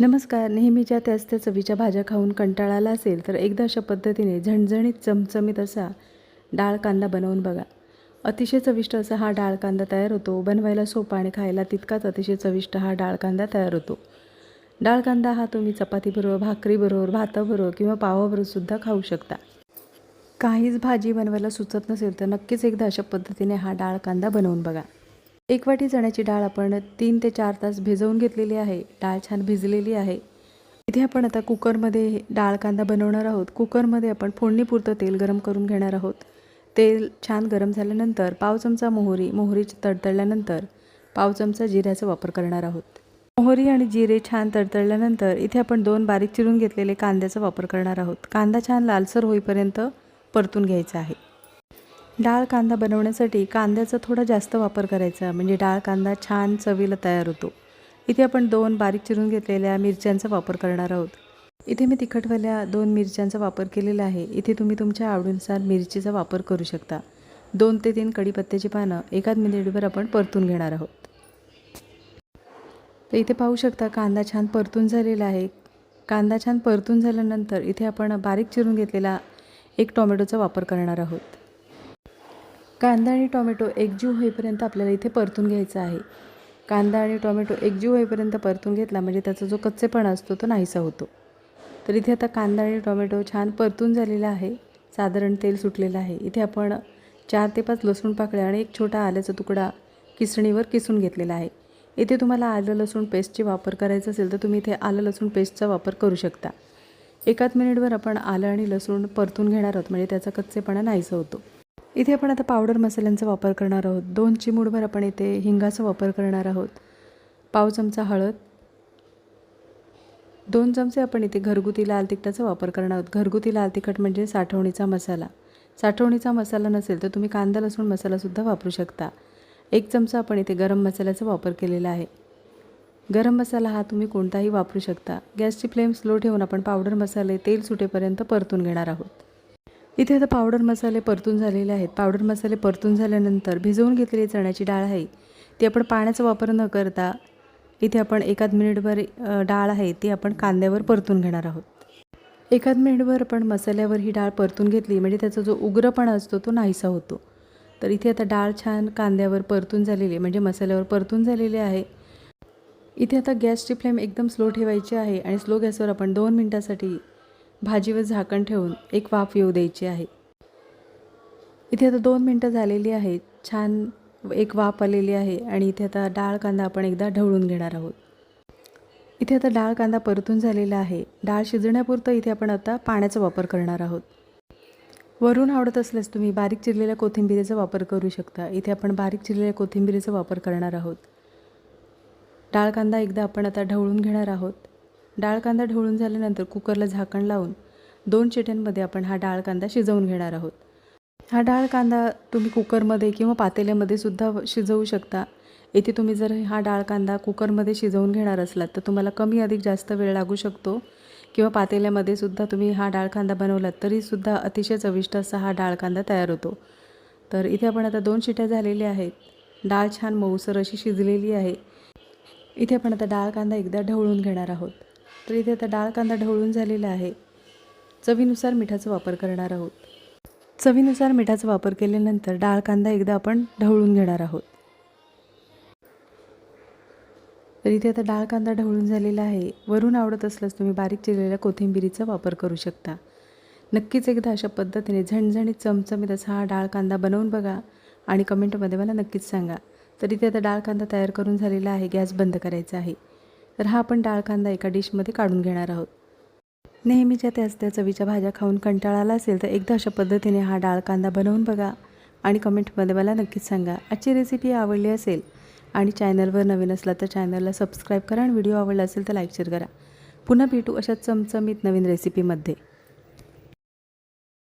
नमस्कार. नेहमीच्या त्याच त्या चवीच्या भाज्या खाऊन कंटाळा आला असेल तर एकदा अशा पद्धतीने झणझणीत चमचमीत असा डाळ कांदा बनवून बघा. अतिशय चविष्ट असा हा डाळ कांदा तयार होतो. बनवायला सोपा आणि खायला तितकाच अतिशय चविष्ट हा डाळ कांदा तयार होतो. डाळ कांदा हा तुम्ही चपातीबरोबर भाकरीबरोबर भाताबरोबर किंवा पावाबरोबर सुद्धा खाऊ शकता. काहीच भाजी बनवायला सुचत नसेल तर नक्कीच एकदा अशा पद्धतीने हा डाळ कांदा बनवून बघा. एक वाटी चण्याची डाळ आपण तीन ते चार तास भिजवून घेतलेली आहे. डाळ छान भिजलेली आहे. इथे आपण आता कुकरमध्ये डाळ कांदा बनवणार आहोत. कुकरमध्ये आपण फोडणीपुरतं तेल गरम करून घेणार आहोत. तेल छान गरम झाल्यानंतर पाव चमचा मोहरी मोहरी तडतडल्यानंतर पाव चमचा जिऱ्याचा वापर करणार आहोत. मोहरी आणि जिरे छान तडतडल्यानंतर इथे आपण दोन बारीक चिरून घेतलेले कांद्याचा वापर करणार आहोत. कांदा छान लालसर होईपर्यंत परतून घ्यायचा आहे. डाळ कांदा बनवण्यासाठी कांद्याचा थोडा जास्त वापर करायचा. म्हणजे डाळ कांदा छान चवीला तयार होतो. इथे आपण दोन बारीक चिरून घेतलेल्या मिरच्यांचा वापर करणार आहोत. इथे मी तिखटवाल्या दोन मिरच्यांचा वापर केलेला आहे. इथे तुम्ही तुमच्या आवडीनुसार मिरचीचा वापर करू शकता. दोन ते तीन कढीपत्त्याची पानं एकाच मिनिटभर आपण परतून घेणार आहोत. तर इथे पाहू शकता कांदा छान परतून झालेला आहे. कांदा छान परतून झाल्यानंतर इथे आपण बारीक चिरून घेतलेला एक टोमॅटोचा वापर करणार आहोत. कांदा आणि टोमॅटो एकजीव होईपर्यंत आपल्याला इथे परतून घ्यायचा आहे. कांदा आणि टोमॅटो एकजीव होईपर्यंत परतून घेतला म्हणजे त्याचा जो कच्चेपणा असतो तो नाहीसा होतो. तर इथे आता कांदा आणि टोमॅटो छान परतून झालेला आहे. साधारण तेल सुटलेलं आहे. इथे आपण चार ते पाच लसूण पाकळ्या आणि एक छोटा आल्याचा तुकडा किसणीवर किसून घेतलेला आहे. इथे तुम्हाला आलं लसूण पेस्टची वापर करायचा असेल तर तुम्ही इथे आलं लसूण पेस्टचा वापर करू शकता. एकाच मिनिटवर आपण आलं आणि लसूण परतून घेणार आहोत. म्हणजे त्याचा कच्चेपणा नाहीसा होतो. इथे आपण आता पावडर मसाल्यांचा वापर करणार आहोत. दोन चिमूडभर आपण इथे हिंगाचा वापर करणार आहोत. पाव चमचा हळद. दोन चमचे आपण इथे घरगुती लाल तिखटाचा वापर करणार आहोत. घरगुती लाल तिखट म्हणजे साठवणीचा मसाला. साठवणीचा मसाला नसेल तर तुम्ही कांदा लसूण मसालासुद्धा वापरू शकता. एक चमचा आपण इथे गरम मसाल्याचा वापर केलेला आहे. गरम मसाला हा तुम्ही कोणताही वापरू शकता. गॅसची फ्लेम स्लो ठेवून आपण पावडर मसाले तेल सुटेपर्यंत परतून घेणार आहोत. इथे आता पावडर मसाले परतून झालेले आहेत. पावडर मसाले परतून झाल्यानंतर भिजवून घेतलेली चण्याची डाळ आहे. ती आपण पाण्याचा वापर न करता इथे आपण एकाद मिनिटभर डाळ आहे ती आपण कांद्यावर परतून घेणार आहोत. एकाद मिनिटभर आपण मसाल्यावर ही डाळ परतून घेतली म्हणजे त्याचा जो उग्रपणा असतो तो नाहीसा होतो. तर इथे आता डाळ छान कांद्यावर परतून झालेली म्हणजे मसाल्यावर परतून झालेली आहे. इथे आता गॅसची फ्लेम एकदम स्लो ठेवायची आहे आणि स्लो गॅसवर आपण दोन मिनटासाठी भाजीवर झाकण ठेवून एक वाफ येऊ द्यायची आहे. इथे आता दोन मिनटं झालेली आहेत. छान एक वाफ आलेली आहे आणि इथे आता डाळ कांदा आपण एकदा ढवळून घेणार आहोत. इथे आता डाळ कांदा परतून झालेला आहे. डाळ शिजण्यापुरतं इथे आपण आता पाण्याचा वापर करणार आहोत. वरून आवडत असल्यास तुम्ही बारीक चिरलेल्या कोथिंबिरीचा वापर करू शकता. इथे आपण बारीक चिरलेल्या कोथिंबिरीचा वापर करणार आहोत. डाळ कांदा एकदा आपण आता ढवळून घेणार आहोत. डाळ कांदा ढवळून झाल्यानंतर कुकरला झाकण लावून दोन चिट्यांमध्ये आपण हा डाळ कांदा शिजवून घेणार आहोत. हा डाळ कांदा तुम्ही कुकरमध्ये किंवा पातेल्यामध्ये सुद्धा शिजवू शकता. इथे तुम्ही जर हा डाळ कांदा कुकरमध्ये शिजवून घेणार असलात तर तुम्हाला कमी अधिक जास्त वेळ लागू शकतो. किंवा पातेल्यामध्ये सुद्धा तुम्ही हा डाळ कांदा बनवलात तरीसुद्धा अतिशय चविष्ट असा हा डाळ कांदा तयार होतो. तर इथे आपण आता दोन शिट्या झालेल्या आहेत. डाळ छान मऊसर अशी शिजलेली आहे. इथे आपण आता डाळ कांदा एकदा ढवळून घेणार आहोत. तर इथे आता डाळ कांदा ढवळून झालेला आहे. चवीनुसार मिठाचा वापर करणार आहोत. चवीनुसार मिठाचा वापर केल्यानंतर डाळ कांदा एकदा आपण ढवळून घेणार आहोत. तर इथे आता डाळ कांदा ढवळून झालेला आहे. वरून आवडत असल्यास तुम्ही बारीक चिरलेल्या कोथिंबिरीचा वापर करू शकता. नक्कीच एकदा अशा पद्धतीने झणझणीत चमचमीत असा हा डाळ कांदा बनवून बघा आणि कमेंटमध्ये मला नक्कीच सांगा. तर इथे आता डाळ कांदा तयार करून झालेला आहे. गॅस बंद करायचा आहे. तर हा आपण डाळ कांदा एका डिशमध्ये काढून घेणार आहोत. नेहमीच्या त्याच त्या चवीच्या भाज्या खाऊन कंटाळा आला असेल तर एकदा अशा पद्धतीने हा डाळ कांदा बनवून बघा आणि कमेंटमध्ये मला नक्कीच सांगा. आजची रेसिपी आवडली असेल आणि चॅनलवर नवीन असला तर चॅनलला सबस्क्राईब करा आणि व्हिडिओ आवडला असेल तर लाईक शेअर करा. पुन्हा भेटू अशा चमचमीत नवीन रेसिपीमध्ये